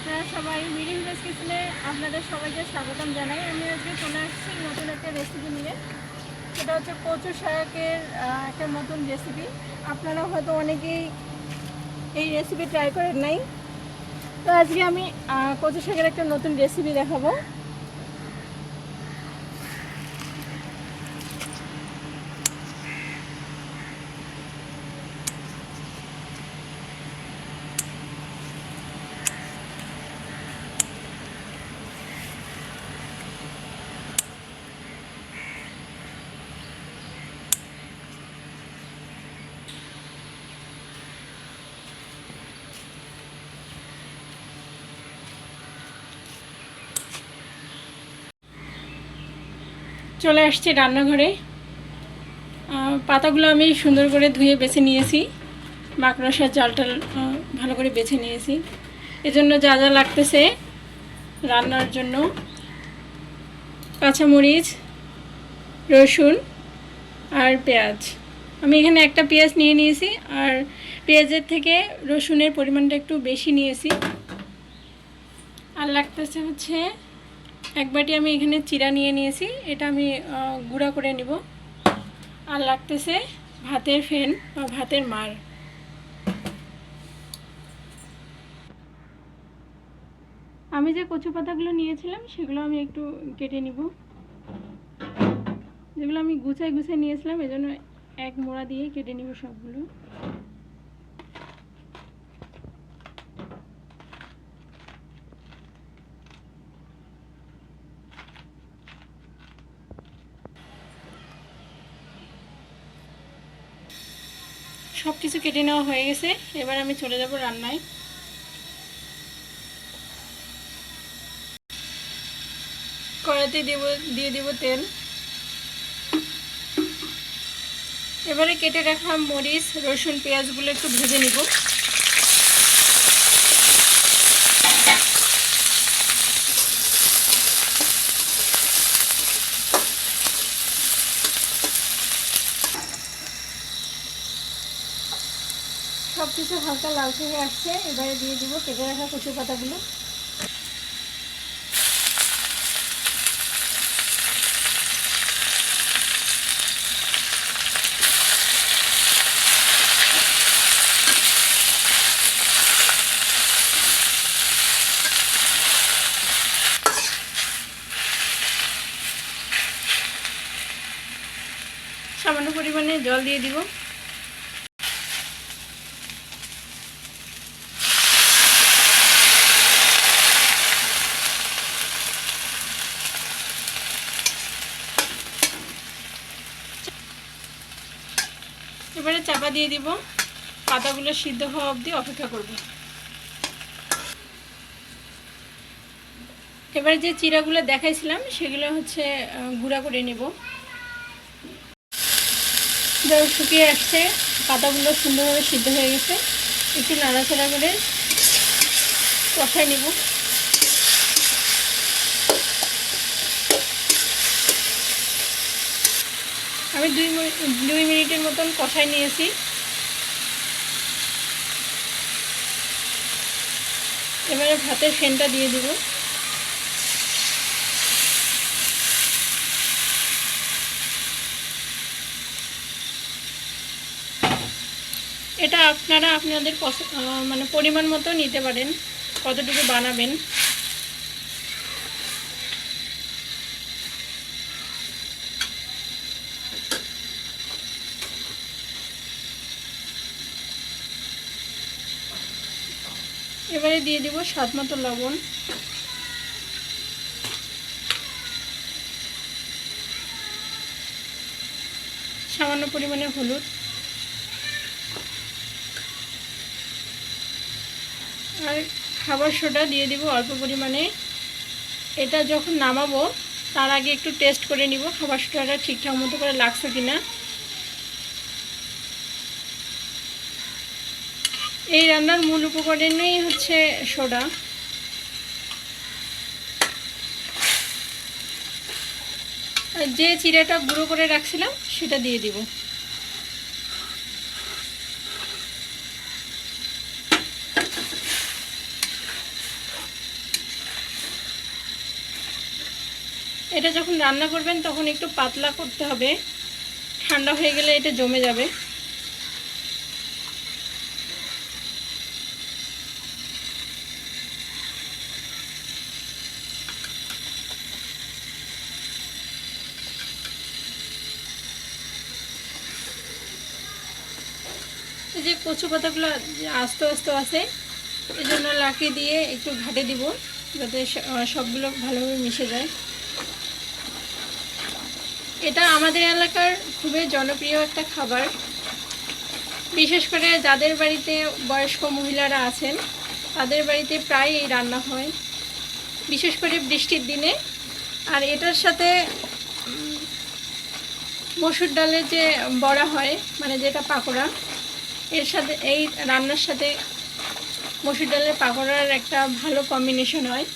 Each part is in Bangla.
আপনারা সবাই মিরি ভিলেজ কিচেনে আপনাদের সবাইকে স্বাগতম জানাই। আমি আজকে চলে আসছি নতুন একটা রেসিপি নিয়ে। সেটা হচ্ছে কচু শাকের একটা নতুন রেসিপি আপনারা হয়তো অনেকেই এই রেসিপি ট্রাই করেন নাই। তো আজকে আমি কচু শাকের একটা নতুন রেসিপি দেখাবো। চলে আসছে রান্নাঘরে। পাতাগুলো আমি সুন্দর করে ধুয়ে বেছে নিয়েছি। মাকড়সার জালটা ভালো করে বেছে নিয়েছি। এজন্য যা যা লাগতেছে রান্নার জন্য। কাঁচামরিচ, রসুন আর পেঁয়াজ। আমি এখানে একটা পেঁয়াজ নিয়ে নিয়েছি আর পেঁয়াজের থেকে রসুনের পরিমাণটা একটু বেশি নিয়েছি। আর লাগতেছে হচ্ছে এক বাটি আমি এখানে চিরা নিয়ে নিয়েছি, এটা আমি গুঁড়া করে নিব। আর লাগতেছে ভাতের ফেন বা ভাতের মার। আমি যে কচু পাতাগুলো নিয়েছিলাম, সেগুলো আমি একটু কেটে নিব। যেগুলো আমি গুছাই গুছাই নিয়েছিলাম, এজন্য এক মোড়া দিয়ে কেটে নিব সবগুলো। সব কিছু কেটে নেওয়া হয়ে গেছে। এবার আমি চলে যাব রান্নায়। কড়াতে দেব, দিয়ে দেব তেল। এবারে কেটে রাখা মরিচ, রসুন, পেঁয়াজগুলো একটু ভেজে নিব। সব কিছু হালকা লাল হয়ে আসছে, এবারে দিয়ে দিব কেটে রাখা কচু পাতাগুলো। সামান্য পরিমাণে জল দিয়ে দিব। এবারে চাপা দিয়ে দিব। পাতাগুলো সিদ্ধ হওয়া অবধি অপেক্ষা করব। এবারে যে চিরাগুলো দেখাইছিলাম, সেগুলো হচ্ছে গুঁড়া করে নেব। জল শুকিয়ে আসছে, পাতাগুলো সুন্দরভাবে সিদ্ধ হয়ে গেছে। একটু নাড়াচাড়া করে কষাই নিব। আমি দুই দুই মিনিটের মতন কষাই নিয়েছি। এবারে ভাতের ফেনটা দিয়ে দিব। এটা আপনারা আপনাদের মানে পরিমাণ মতো নিতে পারেন, কতটুকু বানাবেন। এবারে দিয়ে দিব স্বাদ মতো লবণ। সামান্য পরিমাণে হলুদ। আর খাবার সোডা দিয়ে দিব অল্প পরিমাণে। এটা যখন নামাবো, তার আগে একটু টেস্ট করে নিব, খাবার সোডাটা ঠিকঠাক মতো করে লাগছে কিনা। এই রান্নার মূল উপকরণই হচ্ছে সোডা। যে চিড়াটা গুঁড়ো করে রাখছিলাম, সেটা দিয়ে দিব। এটা যখন রান্না করবেন, তখন একটু পাতলা করতে হবে। ঠান্ডা হয়ে গেলে এটা জমে যাবে। যে কচু পাতাগুলো আস্তে আস্তে আছে এই জন্য লাকড়ি দিয়ে একটু ঘাটে দিব, যাতে সবগুলো ভালোভাবে মিশে যায়। এটা আমাদের এলাকার খুবই জনপ্রিয় একটা খাবার। বিশেষ করে যাদের বাড়িতে বয়স্ক মহিলারা আছেন, তাদের বাড়িতে প্রায় এই রান্না হয়। বিশেষ করে বৃষ্টির দিনে। আর এটার সাথে মসুর ডালের যে বড়া হয় মানে যেটা পাকোড়া এর সাথে, এই রান্নার সাথে মসুর ডালের পাকোড়ার একটা ভালো কম্বিনেশন হয়।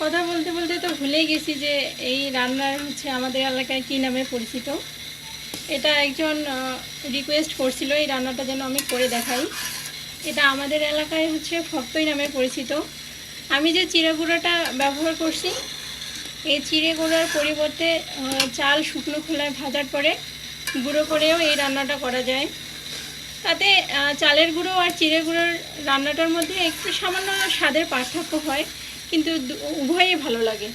কথা বলতে বলতে তো ভুলেই গেছি যে এই রান্নার হচ্ছে আমাদের এলাকায় কী নামে পরিচিত। এটা একজন রিকোয়েস্ট করছিল এই রান্নাটা যেন আমি করে দেখাই। এটা আমাদের এলাকায় হচ্ছে ফক্তই নামে পরিচিত। আমি যে চিড়ে গুঁড়োটা ব্যবহার করছি, এই চিড়ে গুঁড়োর পরিবর্তে চাল শুকনো খোলায় ভাজার পরে গুঁড়ো করেও এই রান্নাটা করা যায়। তাতে চালের গুঁড়ো আর চিড়ে গুঁড়োর রান্নাটার মধ্যে একটু সামান্য স্বাদের পার্থক্য হয়, কিন্তু উভয়ই ভালো লাগে।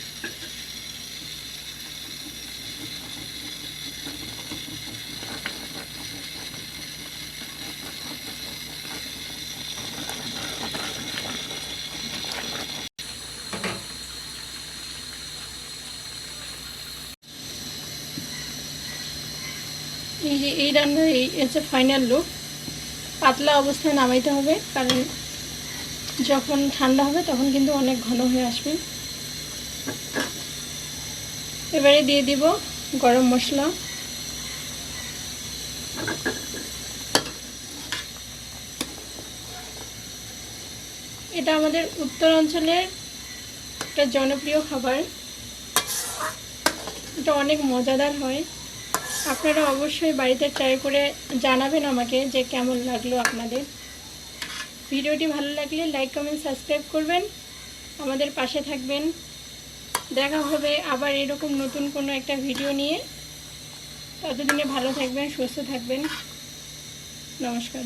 এই যে এই রান্নার এই হচ্ছে ফাইনাল লুক পাতলা অবস্থায় নামাইতে হবে, কারণ যখন ঠান্ডা হবে তখন কিন্তু অনেক ঘন হয়ে আসবে। এবারে দিয়ে দিব গরম মশলা। এটা আমাদের উত্তর অঞ্চলের একটা জনপ্রিয় খাবার। এটা অনেক মজাদার হয়। আপনারা অবশ্যই বাড়িতে ট্রাই করে জানাবেন আমাকে যে কেমন লাগল আপনাদের। ভিডিওটি ভালো লাগলে লাইক কমেন্ট সাবস্ক্রাইব করবেন। আমাদের পাশে থাকবেন। দেখা হবে আবার এরকম নতুন কোনো একটা ভিডিও নিয়ে। ততদিনে ভালো থাকবেন, সুস্থ থাকবেন। নমস্কার।